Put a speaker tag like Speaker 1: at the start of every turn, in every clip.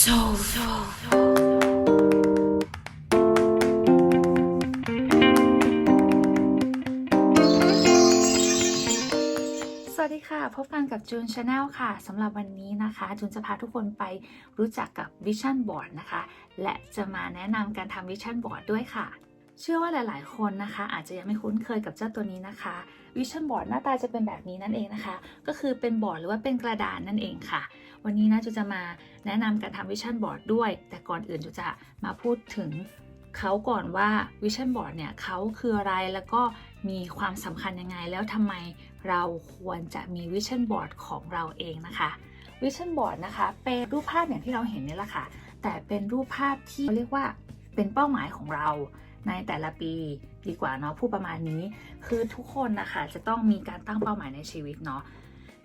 Speaker 1: soul.
Speaker 2: สวัสดีค่ะ พบกันกับจูนชาแนลค่ะสำหรับวันนี้นะคะจูนจะพาทุกคนไปรู้จักกับวิชั่นบอร์ดนะคะ และจะมาแนะนำการทำวิชั่นบอร์ดด้วยค่ะ เชื่อว่าหลาย ๆ คนนะคะ อาจจะยังไม่คุ้นเคยกับเจ้าตัวนี้นะคะวิชั่นบอร์ดหน้าตาจะเป็นแบบนี้นั่นเองนะคะ ก็คือเป็นบอร์ดหรือว่าเป็นกระดานนั่นเองค่ะ วันนี้นะจูจะมาแนะนำการทำวิชั่นบอร์ดด้วย แต่ก่อนอื่นจูจะมาพูดถึงเขาก่อนว่าวิชั่นบอร์ดเนี่ยเขาคืออะไรแล้วก็มีความสำคัญยังไง แล้วทำไมเราควรจะมีวิชั่นบอร์ดของเราเองนะคะวิชั่นบอร์ดนะคะเป็นรูปภาพอย่างที่เราเห็นนี่แหละค่ะ แต่เป็นรูปภาพที่เรียกว่าเป็นเป้าหมายของเราในแต่ละปีดีกว่าเนาะพูดประมาณนี้ คือทุกคนนะคะจะต้องมีการตั้งเป้าหมายในชีวิตเนาะ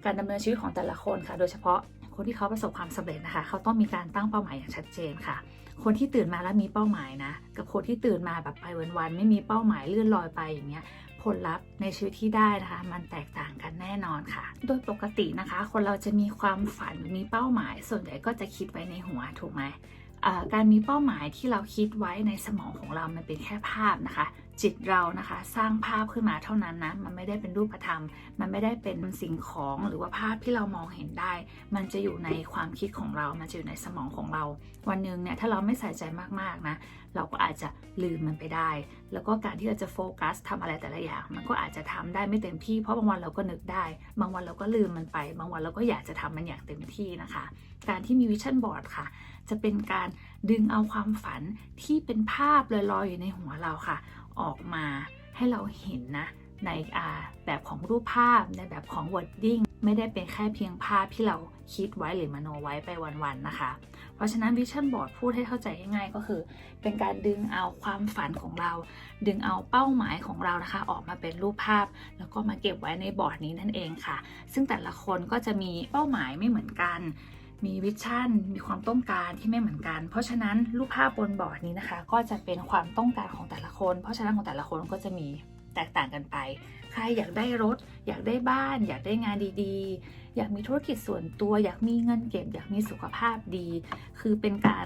Speaker 2: การดำเนินชีวิตของแต่ละคนค่ะ โดยเฉพาะ คนที่เขาประสบความสำเร็จนะคะ เขาต้องมีการตั้งเป้าหมายอย่างชัดเจนค่ะ คนที่ตื่นมาแล้วมีเป้าหมายนะ กับคนที่ตื่นมาแบบไปวันๆไม่มีเป้าหมายเลื่อนลอยไปอย่างเงี้ยผลลัพธ์ในชีวิตที่ได้นะคะ มันแตกต่างกันแน่นอนค่ะ โดยปกตินะคะ คนเราจะมีความฝันมีเป้าหมาย ส่วนใหญ่ก็จะคิดไว้ในหัวถูกไหมการมีเป้าหมายที่เราคิดไว้ในสมองของเรามันเป็นแค่ภาพนะคะ จิตเรานะคะ สร้างภาพขึ้นมาเท่านั้นนะ มันไม่ได้เป็นรูปธรรม มันไม่ได้เป็นสิ่งของหรือว่าภาพที่เรามองเห็นได้ มันจะอยู่ในความคิดของเรา มันจะอยู่ในสมองของเรา วันหนึ่งเนี่ยถ้าเราไม่ใส่ใจมากๆนะ เราก็อาจจะลืมมันไปได้ แล้วก็การที่เราจะโฟกัสทำอะไรแต่ละอย่าง มันก็อาจจะทำได้ไม่เต็มที่ เพราะบางวันเราก็นึกได้ บางวันเราก็ลืมมันไป บางวันเราก็อยากจะทำมันอย่างเต็มที่นะคะ การที่มีวิชั่นบอร์ดค่ะ จะเป็นการดึงเอาความฝันที่เป็นภาพลอยๆอยู่ในหัวเราค่ะ ออกมาให้เราเห็นนะในอาแบบของรูปภาพในแบบของ wording ไม่ได้เป็นแค่เพียงภาพที่เราคิดไว้หรือมโนไว้ไปวันๆนะคะ เพราะฉะนั้นวิชั่นบอร์ดพูดให้เข้าใจง่ายๆก็คือ เป็นการดึงเอาความฝันของเรา ดึงเอาเป้าหมายของเรานะคะ ออกมาเป็นรูปภาพ แล้วก็มาเก็บไว้ในบอร์ดนี้นั่นเองค่ะ ซึ่งแต่ละคนก็จะมีเป้าหมายไม่เหมือนกัน มีวิชั่น มีความต้องการที่ไม่เหมือนกัน เพราะฉะนั้นรูปภาพบนบอร์ดนี้นะคะ ก็จะเป็นความต้องการของแต่ละคน เพราะฉะนั้นของแต่ละคนก็จะมีแตกต่างกันไป ใครอยากได้รถ อยากได้บ้าน อยากได้งานดีๆ อยากมีธุรกิจส่วนตัว อยากมีเงินเก็บ อยากมีสุขภาพดี คือเป็นการ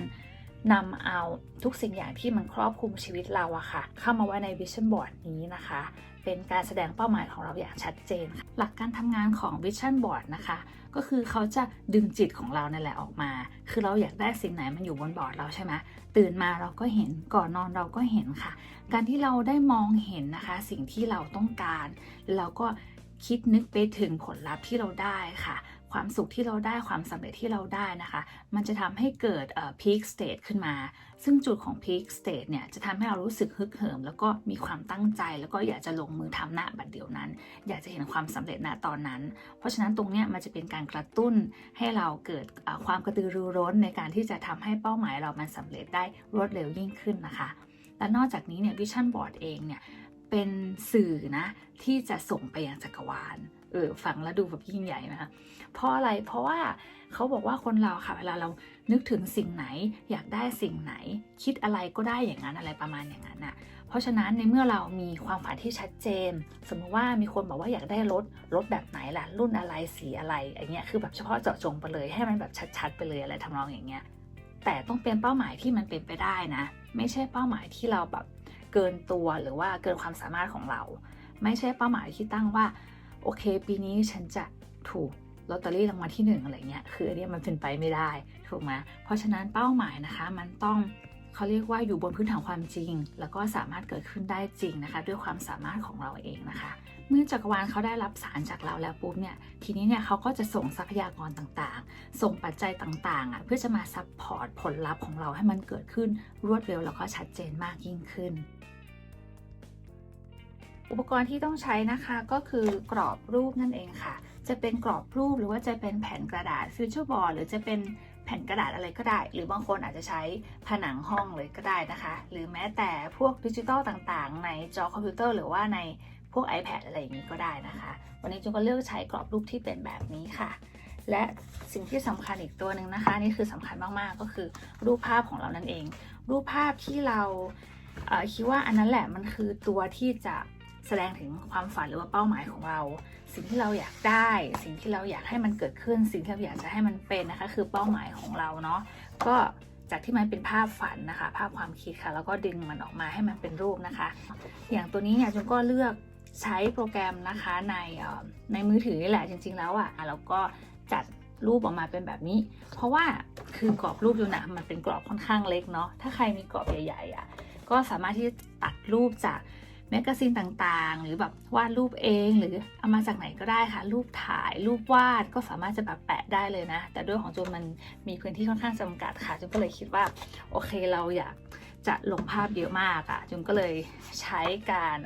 Speaker 2: นำเอาทุกสิ่งอย่างที่มันครอบคลุมชีวิตเราอะค่ะ เข้ามาไว้ในวิชั่นบอร์ดนี้นะคะ เป็นการแสดงเป้าหมายของเราอย่างชัดเจนค่ะหลักการทำงานของวิชั่นบอร์ดนะคะ ก็คือเขาจะดึงจิตของเรานั่นแหละออกมา คือเราอยากได้สิ่งไหนมันอยู่บนบอร์ดเราใช่ไหมตื่นมาเราก็เห็นก่อนนอนเราก็เห็นค่ะ การที่เราได้มองเห็นนะคะ สิ่งที่เราต้องการ เราก็คิดนึกไปถึงผลลัพธ์ที่เราได้ค่ะ ความสุขที่เราได้ความสำเร็จที่เราได้นะคะ มันจะทำให้เกิดเอ่อ peak state ขึ้นมา ซึ่งจุดของ peak state เนี่ยจะทำให้เรารู้สึกฮึกเหิม แล้วก็มีความตั้งใจ แล้วก็อยากจะลงมือทำหน้าบัดเดียวนั้น อยากจะเห็นความสำเร็จณตอนนั้น เพราะฉะนั้นตรงเนี้ยมันจะเป็นการกระตุ้นให้เราเกิดความกระตือรือร้นในการที่จะทำให้เป้าหมายเรามันสำเร็จได้รวดเร็วยิ่งขึ้นนะคะ และนอกจากนี้เนี่ยวิชั่นบอร์ดเองเนี่ยเป็นสื่อนะที่จะส่งไปยังจักรวาล เออฟังแล้วดูแบบยิ่งใหญ่นะคะเพราะอะไรเพราะว่าเขาบอกว่าคนเราค่ะเวลาเรานึกถึงสิ่งไหน อยากได้สิ่งไหน คิดอะไรก็ได้อย่างนั้นอะไรประมาณอย่างนั้นน่ะเพราะฉะนั้นในเมื่อเรามีความฝันที่ชัดเจน สมมติว่ามีคนบอกว่าอยากได้รถรถแบบไหนล่ะรุ่นอะไรสีอะไรอย่างเงี้ยคือแบบเฉพาะเจาะจงไปเลยให้มันแบบชัด ๆ ไปเลยอะไรทำนองอย่างเงี้ยแต่ต้องเป็นเป้าหมายที่มันเป็นไปได้นะ ไม่ใช่เป้าหมายที่เราแบบเกินตัวหรือว่าเกินความสามารถของเรา ไม่ใช่เป้าหมายที่ตั้งว่า โอเค ปีนี้ฉันจะถูกลอตเตอรี่รางวัลที่หนึ่งอะไรเงี้ยคืออันนี้มันเป็นไปไม่ได้ถูกไหมเพราะฉะนั้นเป้าหมายนะคะ มันต้องเขาเรียกว่าอยู่บนพื้นฐานความจริง แล้วก็สามารถเกิดขึ้นได้จริงนะคะ ด้วยความสามารถของเราเองนะคะ เมื่อจักรวาลเขาได้รับสารจากเราแล้วปุ๊บเนี่ยทีนี้เนี่ยเขาก็จะส่งทรัพยากรต่างๆ ส่งปัจจัยต่างๆอะเพื่อจะมาซัพพอร์ตผลลัพธ์ของเราให้มันเกิดขึ้นรวดเร็วแล้วก็ชัดเจนมากยิ่งขึ้น อุปกรณ์ที่ต้องใช้นะคะก็คือกรอบรูปนั่นเองค่ะ จะเป็นกรอบรูปหรือว่าจะเป็นแผ่นกระดาษฟิวเจอร์บอร์ดหรือจะเป็นแผ่นกระดาษอะไรก็ได้ หรือบางคนอาจจะใช้ผนังห้องเลยก็ได้นะคะ หรือแม้แต่พวกดิจิตอลต่างๆ ในจอคอมพิวเตอร์หรือว่าในพวก iPad อะไรอย่างนี้ก็ได้นะคะ วันนี้จุนก็เลือกใช้กรอบรูปที่เป็นแบบนี้ค่ะ และสิ่งที่สำคัญอีกตัวหนึ่งนะคะ นี่คือสำคัญมากๆก็คือรูปภาพของเรานั่นเอง รูปภาพที่เราเคิดว่าอันนั้นแหละมันคือตัวที่จะ แสดงถึงความฝันหรือว่าเป้าหมายของเรา สิ่งที่เราอยากได้ สิ่งที่เราอยากให้มันเกิดขึ้น สิ่งที่เราอยากจะให้มันเป็นนะคะ คือเป้าหมายของเราเนาะก็จากที่มันเป็นภาพฝันนะคะ ภาพความคิดค่ะ แล้วก็ดึงมันออกมาให้มันเป็นรูปนะคะ อย่างตัวนี้เนี่ยจุนก็เลือกใช้โปรแกรมนะคะในในมือถือนี่แหละจริง ๆ แล้วอะแล้วก็จัดรูปออกมาเป็นแบบนี้ เพราะว่าคือกรอบรูปจุนนะมันเป็นกรอบค่อนข้างเล็กเนาะถ้าใครมีกรอบใหญ่ๆอะก็สามารถที่จะตัดรูปจาก แมกกาซีนต่างๆ หรือแบบวาดรูปเองหรือเอามาจากไหนก็ได้ค่ะ รูปถ่ายรูปวาดก็สามารถจะแบบแปะได้เลยนะ แต่ด้วยของจูนมันมีพื้นที่ค่อนข้างจำกัดค่ะจูนก็เลยคิดว่าโอเคเราอยากจะลงภาพเยอะมากอะ่ะจุนก็เลยใช้การ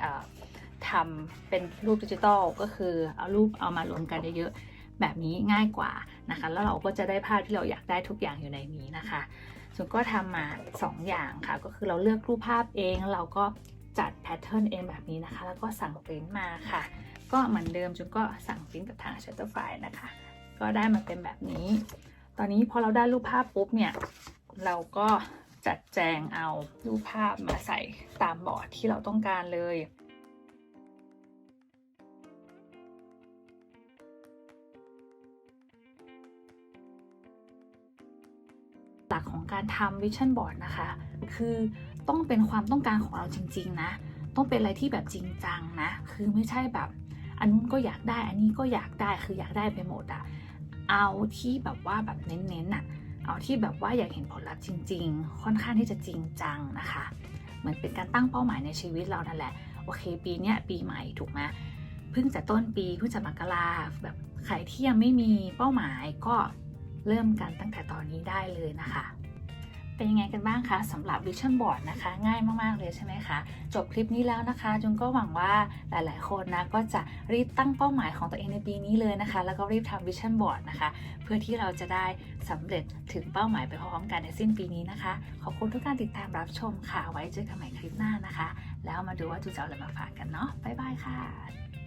Speaker 2: ทำเป็นรูปดิจิตอลก็คือเอารูปเอามารวมกันเยอะๆแบบนี้ง่ายกว่านะคะ แล้วเราก็จะได้ภาพที่เราอยากได้ทุกอย่างอยู่ในนี้นะคะจุนก็ทำมา 2 อย่างค่ะ ก็คือเราเลือกรูปภาพเองเราก็ จัดแพทเทิร์นเองแบบนี้นะคะ แล้วก็สั่งปริ้นมาค่ะ ก็เหมือนเดิมจุนก็สั่งปริ้นกับทาง Shutterfly นะคะ ก็ได้มาเป็นแบบนี้ ตอนนี้พอเราได้รูปภาพปุ๊บเนี่ย เราก็จัดแจงเอารูปภาพมาใส่ตามบอร์ดที่เราต้องการเลยหลักของการทำวิชั่นบอร์ดนะคะ คือ ต้องเป็นความต้องการของเราจริง ๆ นะ ต้องเป็นอะไรที่แบบจริงจังนะ คือไม่ใช่แบบ อันนู้นก็อยากได้ อันนี้ก็อยากได้ คืออยากได้ไปหมดอะเอาที่แบบว่าแบบเน้นๆอะเอาที่แบบว่าอยากเห็นผลลัพธ์จริง ๆ ค่อนข้างที่จะจริงจังนะคะเหมือนเป็นการตั้งเป้าหมายในชีวิตเรานั่นแหละ โอเค ปีเนี้ยปีใหม่ถูกไหมเพิ่งจะต้นปีเพิ่งจะมกราแบบใครที่ยังไม่มีเป้าหมายก็เริ่มกันตั้งแต่ตอนนี้ได้เลยนะคะ เป็นยังไงกันบ้างคะสำหรับ Vision Board นะคะ ง่ายมากๆเลยใช่ไหมคะจบคลิปนี้แล้วนะคะจุนก็หวังว่าหลายๆ คนนะก็จะรีบตั้งเป้าหมายของตัวเองในปีนี้เลยนะคะ แล้วก็รีบทำ Vision Board นะคะ เพื่อที่เราจะได้สำเร็จถึงเป้าหมายไปพร้อมๆกันในสิ้นปีนี้นะคะ ขอบคุณทุกการติดตามรับชมค่ะ ไว้เจอกันใหม่คลิปหน้านะคะ แล้วมาดูว่าจูจะเอาอะไรมาฝากกันเนาะบ๊ายบายค่ะ